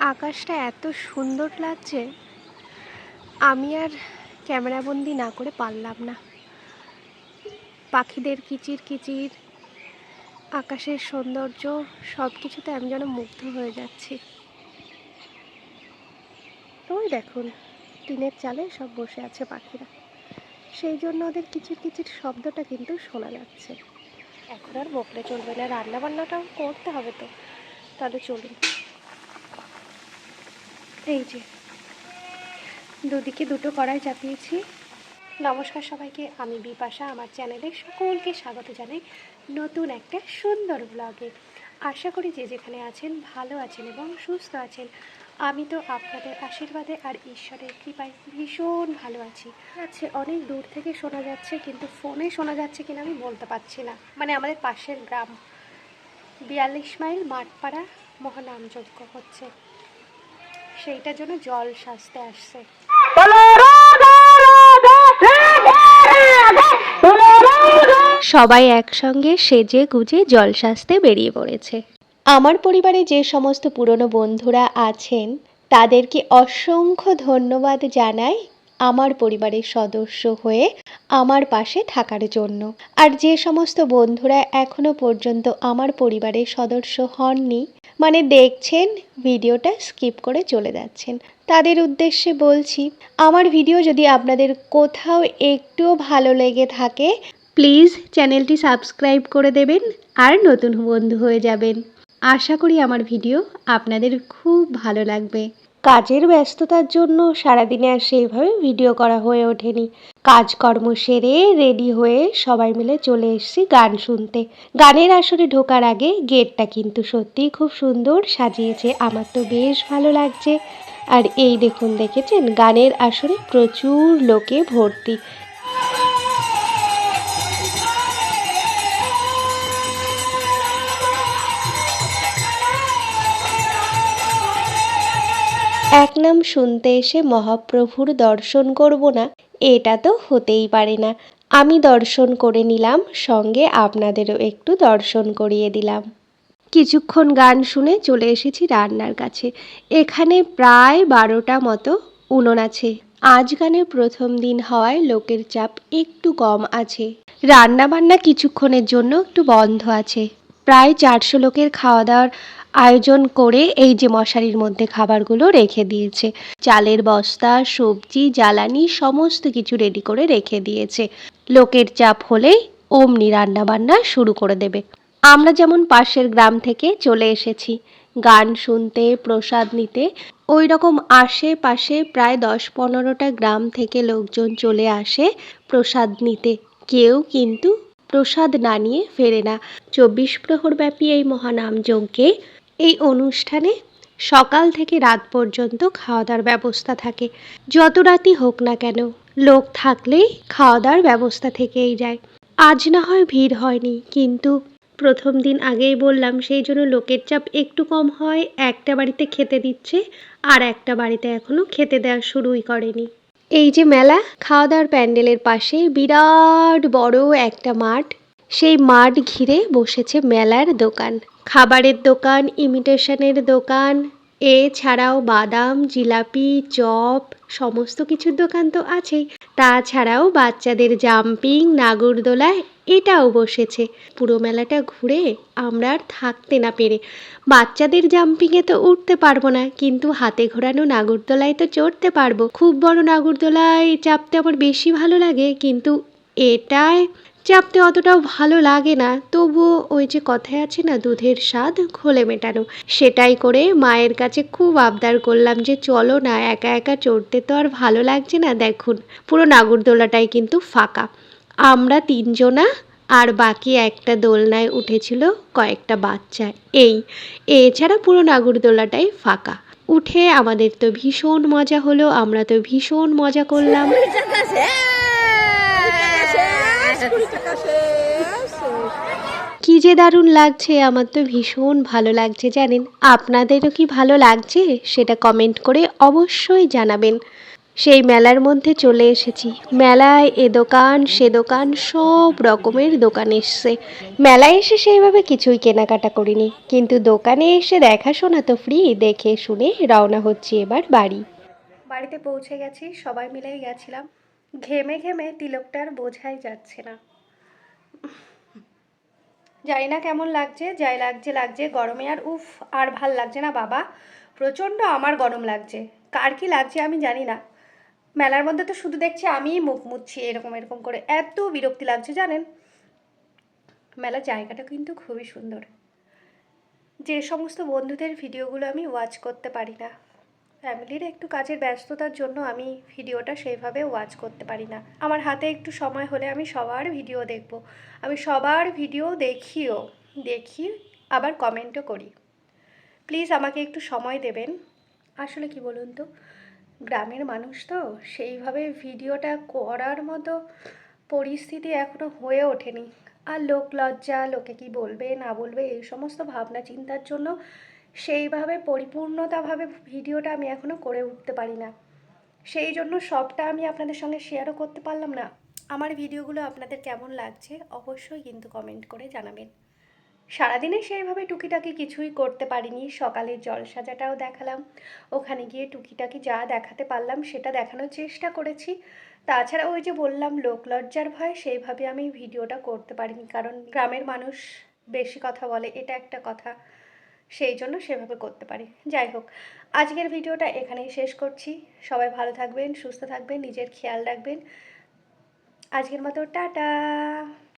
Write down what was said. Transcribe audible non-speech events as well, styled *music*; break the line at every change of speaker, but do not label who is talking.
আকাশটা এত সুন্দর লাগছে, আমি আর ক্যামেরাবন্দি না করে পারলাম না। পাখিদের কিচির কিচির, আকাশের সৌন্দর্য সব কিছুতে আমি যেন মুগ্ধ হয়ে যাচ্ছি। ওই দেখুন, টিনের চালে সব বসে আছে পাখিরা। সেই জন্য ওদের কিচির কিচির শব্দটা কিন্তু শোনা যাচ্ছে। এখন আর বকলে চলবে না রান্না বান্নাটাও করতে হবে তো। তাহলে চলুন। এই যে, দুদিকে দুটো কড়াই চাপিয়েছি। নমস্কার সবাইকে, আমি বিপাশা, আমার চ্যানেলে সকলকে স্বাগত জানাই নতুন একটা সুন্দর ব্লগে আশা করি যে যেখানে আছেন ভালো আছেন এবং সুস্থ আছেন। আমি তো আপনাদের আশীর্বাদে আর ঈশ্বরের কৃপায় ভীষণ ভালো আছি। আছে অনেক দূর থেকে শোনা যাচ্ছে, কিন্তু ফোনে শোনা যাচ্ছে কিনা আমি বলতে পারছি না। মানে আমাদের পাশের গ্রাম, বিয়াল্লিশ মাইল মাঠপাড়া মহানামযজ্ঞ হচ্ছে। সেইটার জন্য জল সাজতে আসছে। সবাই একসঙ্গে সেজে গুজে জল সাজতে বেরিয়ে পড়েছে। আমার পরিবারে যে সমস্ত পুরনো বন্ধুরা আছেন তাদেরকে অসংখ্য ধন্যবাদ জানাই আমার পরিবারের সদস্য হয়ে আমার পাশে থাকার জন্য। আর যে সমস্ত বন্ধুরা এখনও পর্যন্ত আমার পরিবারের সদস্য হননি মানে দেখছেন, ভিডিওটা স্কিপ করে চলে যাচ্ছেন। তাদের উদ্দেশ্যে বলছি, আমার ভিডিও যদি আপনাদের কোথাও একটুও ভালো লেগে থাকে, প্লিজ চ্যানেলটি সাবস্ক্রাইব করে দেবেন আর নতুন বন্ধু হয়ে যাবেন। আশা করি আমার ভিডিও আপনাদের খুব ভালো লাগবে। কাজের ব্যস্ততার জন্য সারাদিনে আর সেইভাবে ভিডিও করা হয়ে ওঠেনি। কাজকর্ম সেরে রেডি হয়ে সবাই মিলে চলে এসেছি গান শুনতে। গানের আসরে ঢোকার আগে গেটটা কিন্তু সত্যিই খুব সুন্দর, সাজিয়েছে। আমার তো বেশ ভালো লাগছে। আর এই দেখুন, দেখেছেন? গানের আসরে প্রচুর লোকে ভর্তি। এক নাম শুনতে এসে মহাপ্রভুর দর্শন করব না, এটা তো হতেই পারে না। আমি দর্শন করে নিলাম, সঙ্গে আপনাদেরও একটু দর্শন করিয়ে দিলাম। কিছুক্ষণ গান শুনে চলে এসেছি রান্নার কাছে। এখানে প্রায় বারোটা মতো উনুন আছে। আজ গানের প্রথম দিন হওয়ায় লোকের চাপ একটু কম আছে। রান্না বান্না কিছুক্ষণের জন্য একটু বন্ধ আছে। প্রায় চারশো লোকের খাওয়া দাওয়ার আয়োজন করে এই যে মশারির মধ্যে খাবারগুলো রেখে দিয়েছে। চালের বস্তা, সবজি, জ্বালানি সমস্ত কিছু রেডি করে রেখে দিয়েছে। লোকের চাপ হলেই অমনি রান্না বান্না শুরু করে দেবে। আমরা যেমন পাশের গ্রাম থেকে চলে এসেছি। গান শুনতে, প্রসাদ নিতে ওই রকম আশেপাশে প্রায় দশ পনেরোটা গ্রাম থেকে লোকজন চলে আসে প্রসাদ নিতে। কেউ কিন্তু প্রসাদ না নিয়ে ফেরে না। চব্বিশ প্রহর ব্যাপী এই মহানাম যজ্ঞে এই অনুষ্ঠানে সকাল থেকে রাত পর্যন্ত খাওয়া দাওয়ার ব্যবস্থা থাকে। যত রাতই হোক না কেন, লোক থাকলেই খাওয়া দাওয়ার ব্যবস্থা থেকেই যায়। আজ না হয় ভিড় হয়নি, কিন্তু প্রথম দিন আগেই বললাম, সেই জন্য লোকের চাপ একটু কম হয়, একটা বাড়িতে খেতে দিচ্ছে, আর একটা বাড়িতে এখনও খেতে দেওয়া শুরুই করেনি। এই যে মেলা খাওয়া দাওয়ার প্যান্ডেলের পাশে বিরাট বড় একটা মাঠ, সেই মাঠ ঘিরে বসেছে মেলার দোকান। খাবারের দোকান ইমিটেশনের দোকান, এছাড়াও বাদাম, জিলাপি, চপ, সমস্ত কিছুর দোকান তো আছেই। তাছাড়াও বাচ্চাদের জাম্পিং নাগরদোলা, এটাও বসেছে। পুরো মেলাটা ঘুরে আমরা আর থাকতে না পেরে। বাচ্চাদের জাম্পিংয়ে তো উঠতে পারব না, কিন্তু হাতে ঘোরানো নাগরদোলায় তো চড়তে পারব। খুব বড় নাগরদোলায় চাপতে আমার বেশি ভালো লাগে, কিন্তু এটায় চাপতে অতটাও ভালো লাগে না, তবুও ওই যে কথায় আছে না, দুধের স্বাদ খোলে মেটানো। সেটাই করে মায়ের কাছে খুব আবদার করলাম যে চলো না, একা একা চড়তে তো আর ভালো লাগছে না, দেখুন। পুরো নাগরদোলাটাই কিন্তু ফাঁকা। আমরা তিনজনা আর বাকি একটা দোলনায় উঠেছিল কয়েকটা বাচ্চা। এই, এছাড়া পুরো নাগরদোলাটাই ফাঁকা। উঠে আমাদের তো ভীষণ মজা হলো, আমরা তো ভীষণ মজা করলাম। *laughs* কি যে দারুণ লাগছে, আমার তো ভীষণ ভালো লাগছে, জানেন। আপনাদেরও কি ভালো লাগছে? সেটা কমেন্ট করে অবশ্যই জানাবেন। সেই মেলার মধ্যে চলে এসেছি। মেলায় এ দোকান, সে দোকান, সব রকমের দোকান এসছে। মেলায় এসে সেইভাবে কিছুই কেনাকাটা করিনি। কিন্তু দোকানে এসে দেখাশোনা তো ফ্রি দেখে শুনে রওনা হচ্ছি এবার বাড়ি। বাড়িতে পৌঁছে গেছি, সবাই মিলেই গেছিলাম। ঘেমে ঘেমে তিলকটার বোঝাই যাচ্ছে না। জানি না কেমন লাগছে, যাই লাগছে লাগছে, গরমে আর উফ, আর ভালো লাগছে না বাবা। প্রচণ্ড আমার গরম লাগছে। কার কি লাগছে আমি জানি না। মেলার মধ্যে তো শুধু দেখছি আমিই মুখ মুচ্ছি এরকম এরকম করে। এত বিরক্তি লাগছে জানেন? মেলার জায়গাটা কিন্তু খুবই সুন্দর। যে সমস্ত বন্ধুদের ভিডিওগুলো আমি ওয়াচ করতে পারি না। ফ্যামিলির একটু কাজের ব্যস্ততার জন্য আমি ভিডিওটা সেইভাবে ওয়াচ করতে পারি না। আমার হাতে একটু সময় হলে আমি সবার ভিডিও দেখব। আমি সবার ভিডিও দেখিও, দেখি, আবার কমেন্টও করি। প্লিজ আমাকে একটু সময় দেবেন। আসলে কি বলুন তো, গ্রামের মানুষ তো, সেইভাবে ভিডিওটা করার মতো পরিস্থিতি এখনও হয়ে ওঠেনি। আর লোক লজ্জা, লোকে কি বলবে, না বলবে, এই সমস্ত ভাবনা চিন্তার জন্য সেইভাবে পরিপূর্ণতাভাবে ভিডিওটা আমি এখনও করে উঠতে পারি না। সেই জন্য সবটা আমি আপনাদের সঙ্গে শেয়ারও করতে পারলাম না। আমার ভিডিওগুলো আপনাদের কেমন লাগছে অবশ্যই কিন্তু কমেন্ট করে জানাবেন। সারাদিনে সেইভাবে টুকিটাকি কিছুই করতে পারিনি। সকালের জল সাজাটাও দেখালাম। ওখানে গিয়ে টুকিটাকি যা দেখাতে পারলাম সেটা দেখানোর চেষ্টা করেছি। তাছাড়া ওই যে বললাম লোকলজ্জার ভয়, সেইভাবে আমি ভিডিওটা করতে পারিনি। কারণ গ্রামের মানুষ বেশি কথা বলে, এটা একটা কথা। সেই জন্য সেভাবে করতে পারি। যাই হোক, আজকের ভিডিওটা এখানেই শেষ করছি। সবাই ভালো থাকবেন, সুস্থ থাকবেন, নিজের খেয়াল রাখবেন। আজকের মতো, টাটা!